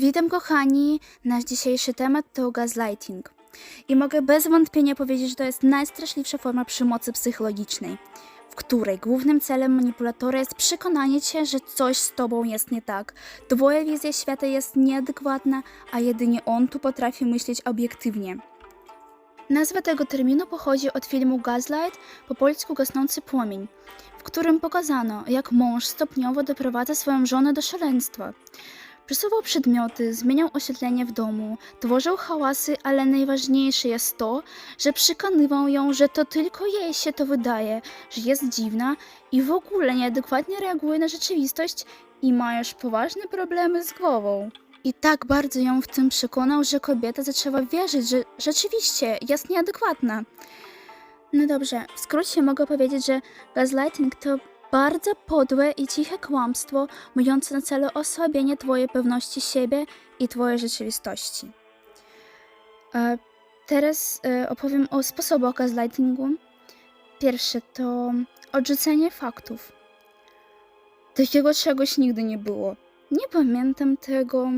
Witam kochani, nasz dzisiejszy temat to gaslighting. I mogę bez wątpienia powiedzieć, że to jest najstraszliwsza forma przemocy psychologicznej, w której głównym celem manipulatora jest przekonanie cię, że coś z tobą jest nie tak. Twoja wizja świata jest nieadekwatna, a jedynie on tu potrafi myśleć obiektywnie. Nazwa tego terminu pochodzi od filmu Gaslight, po polsku Gasnący Płomień, w którym pokazano, jak mąż stopniowo doprowadza swoją żonę do szaleństwa. Przesuwał przedmioty, zmieniał oświetlenie w domu, tworzył hałasy, ale najważniejsze jest to, że przekonywał ją, że to tylko jej się to wydaje, że jest dziwna i w ogóle nieadekwatnie reaguje na rzeczywistość i ma już poważne problemy z głową. I tak bardzo ją w tym przekonał, że kobieta zaczęła wierzyć, że rzeczywiście jest nieadekwatna. No dobrze, w skrócie mogę powiedzieć, że gaslighting to bardzo podłe i ciche kłamstwo, mające na celu osłabienie Twojej pewności siebie i Twojej rzeczywistości. E, teraz e, opowiem o sposobach gaslightingu. Pierwsze to odrzucenie faktów. Takiego czegoś nigdy nie było. Nie pamiętam tego.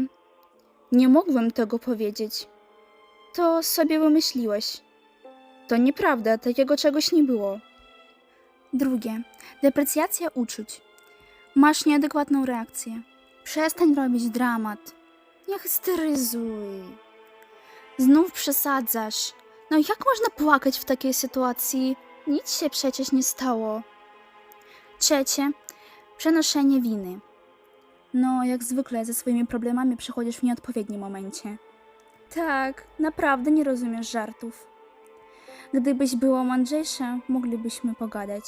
Nie mogłem tego powiedzieć. To sobie wymyśliłeś. To nieprawda, takiego czegoś nie było. Drugie. Deprecjacja uczuć. Masz nieadekwatną reakcję. Przestań robić dramat. Nie hysteryzuj. Znów przesadzasz. No jak można płakać w takiej sytuacji? Nic się przecież nie stało. Trzecie. Przenoszenie winy. No, jak zwykle ze swoimi problemami przychodzisz w nieodpowiednim momencie. Tak, naprawdę nie rozumiesz żartów. Gdybyś była mądrzejsza, moglibyśmy pogadać.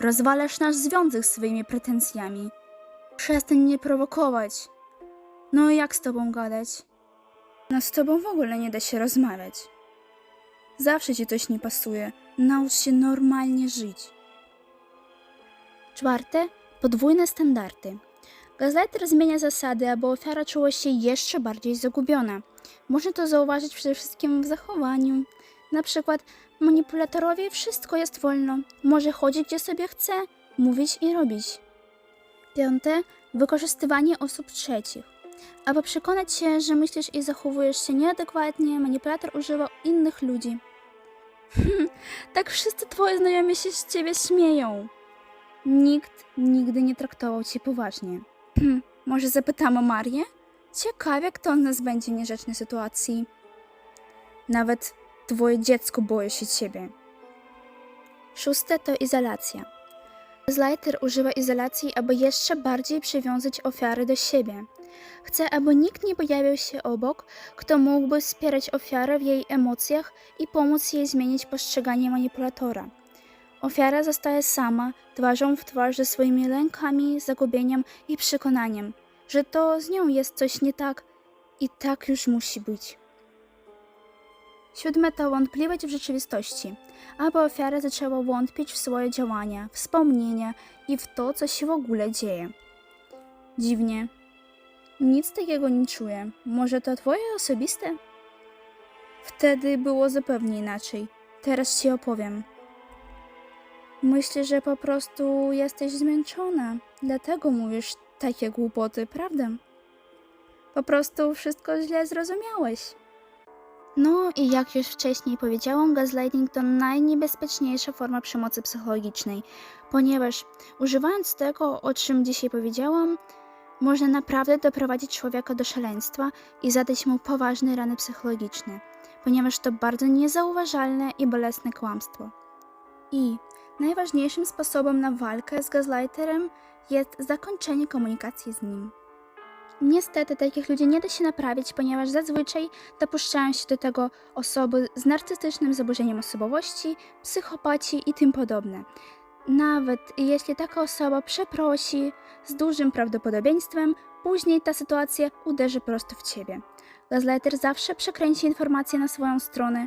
Rozwalasz nasz związek swoimi pretensjami. Przestań mnie prowokować. No jak z tobą gadać? No z tobą w ogóle nie da się rozmawiać. Zawsze ci coś nie pasuje. Naucz się normalnie żyć. Czwarte, podwójne standardy. Gazleter zmienia zasady, aby ofiara czuła się jeszcze bardziej zagubiona. Można to zauważyć przede wszystkim w zachowaniu. Na przykład manipulatorowi wszystko jest wolno. Może chodzić gdzie sobie chce, mówić i robić. Piąte, wykorzystywanie osób trzecich. Aby przekonać się, że myślisz i zachowujesz się nieadekwatnie, manipulator używa innych ludzi. tak wszyscy twoi znajomi się z ciebie śmieją. Nikt nigdy nie traktował cię poważnie. Może zapytamy Marię? Ciekawie, kto z nas będzie w nierzecznej sytuacji. Nawet twoje dziecko boi się ciebie. Szóste to izolacja. Zlighter używa izolacji, aby jeszcze bardziej przywiązać ofiary do siebie. Chce, aby nikt nie pojawił się obok, kto mógłby wspierać ofiarę w jej emocjach i pomóc jej zmienić postrzeganie manipulatora. Ofiara zostaje sama, twarzą w twarz ze swoimi lękami, zagubieniem i przekonaniem, że to z nią jest coś nie tak i tak już musi być. Siódme to wątpliwość w rzeczywistości, aby ofiara zaczęła wątpić w swoje działania, wspomnienia i w to, co się w ogóle dzieje. Dziwnie. Nic takiego nie czuję. Może to twoje osobiste? Wtedy było zupełnie inaczej. Teraz ci opowiem. Myślę, że po prostu jesteś zmęczona, dlatego mówisz takie głupoty, prawda? Po prostu wszystko źle zrozumiałeś. No i jak już wcześniej powiedziałam, gaslighting to najniebezpieczniejsza forma przemocy psychologicznej, ponieważ używając tego, o czym dzisiaj powiedziałam, można naprawdę doprowadzić człowieka do szaleństwa i zadać mu poważne rany psychologiczne, ponieważ to bardzo niezauważalne i bolesne kłamstwo. I najważniejszym sposobem na walkę z gaslighterem jest zakończenie komunikacji z nim. Niestety takich ludzi nie da się naprawić, ponieważ zazwyczaj dopuszczają się do tego osoby z narcystycznym zaburzeniem osobowości, psychopaci i tym podobne. Nawet jeśli taka osoba przeprosi, z dużym prawdopodobieństwem później ta sytuacja uderzy prosto w ciebie. Gaslighter zawsze przekręci informacje na swoją stronę,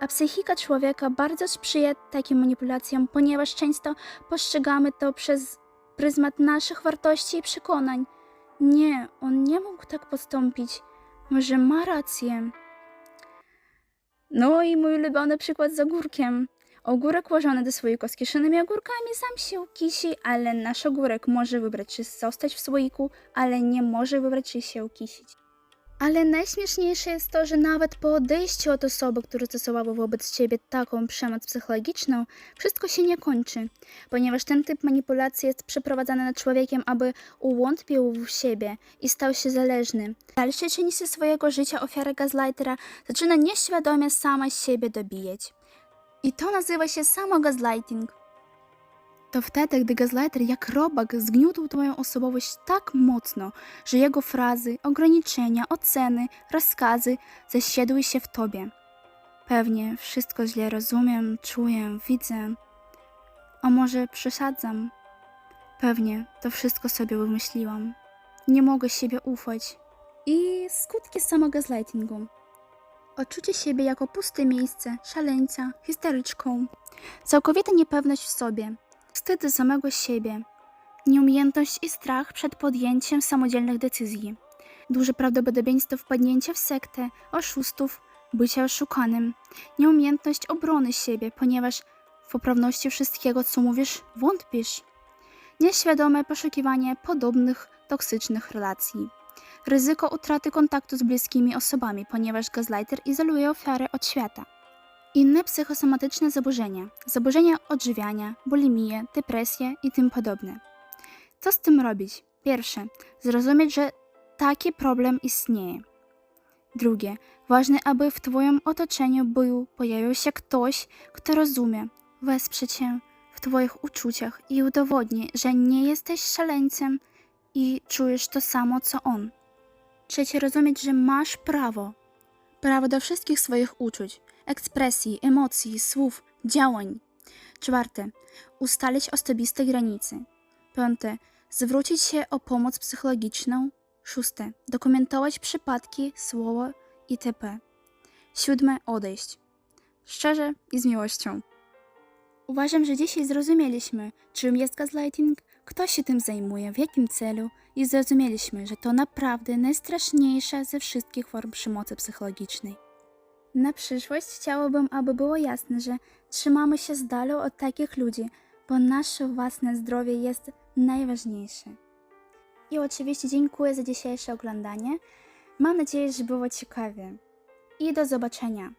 a psychika człowieka bardzo sprzyja takim manipulacjom, ponieważ często postrzegamy to przez pryzmat naszych wartości i przekonań. Nie, on nie mógł tak postąpić. Może ma rację. No i mój ulubiony przykład z ogórkiem. Ogórek łożony do słoika z kieszonymi ogórkami sam się kisi, ale nasz ogórek może wybrać, czy zostać w słoiku, ale nie może wybrać, czy się kisić. Ale najśmieszniejsze jest to, że nawet po odejściu od osoby, która stosowała wobec ciebie taką przemoc psychologiczną, wszystko się nie kończy, ponieważ ten typ manipulacji jest przeprowadzany nad człowiekiem, aby ułątpił w siebie i stał się zależny. W dalszej części swojego życia ofiara gazlightera zaczyna nieświadomie sama siebie dobijać. I to nazywa się samogazlighting. To wtedy, gdy gazlighter jak robak zgniótł twoją osobowość tak mocno, że jego frazy, ograniczenia, oceny, rozkazy zasiedły się w tobie. Pewnie wszystko źle rozumiem, czuję, widzę. A może przesadzam? Pewnie to wszystko sobie wymyśliłam. Nie mogę siebie ufać. I skutki samogazlightingu. Odczucie siebie jako puste miejsce, szaleńca, histeryczką. Całkowita niepewność w sobie, wstyd samego siebie, nieumiejętność i strach przed podjęciem samodzielnych decyzji, duże prawdopodobieństwo wpadnięcia w sektę, oszustów, bycia oszukanym, nieumiejętność obrony siebie, ponieważ w poprawności wszystkiego, co mówisz, wątpisz, nieświadome poszukiwanie podobnych toksycznych relacji, ryzyko utraty kontaktu z bliskimi osobami, ponieważ gazlighter izoluje ofiarę od świata. Inne psychosomatyczne zaburzenia, zaburzenia odżywiania, bulimię, depresję i tym podobne. Co z tym robić? Pierwsze, zrozumieć, że taki problem istnieje. Drugie, ważne, aby w Twoim otoczeniu był, pojawił się ktoś, kto rozumie, wesprze Cię w Twoich uczuciach i udowodni, że nie jesteś szaleńcem i czujesz to samo, co on. Trzecie, rozumieć, że masz prawo. Prawo do wszystkich swoich uczuć, ekspresji, emocji, słów, działań. Czwarte, ustalić osobiste granice. Piąte, zwrócić się o pomoc psychologiczną. Szóste, dokumentować przypadki, słowa itp. Siódme, odejść. Szczerze i z miłością. Uważam, że dzisiaj zrozumieliśmy, czym jest gaslighting, kto się tym zajmuje, w jakim celu i zrozumieliśmy, że to naprawdę najstraszniejsza ze wszystkich form przemocy psychologicznej. Na przyszłość chciałabym, aby było jasne, że trzymamy się z dala od takich ludzi, bo nasze własne zdrowie jest najważniejsze. I oczywiście dziękuję za dzisiejsze oglądanie. Mam nadzieję, że było ciekawie. I do zobaczenia.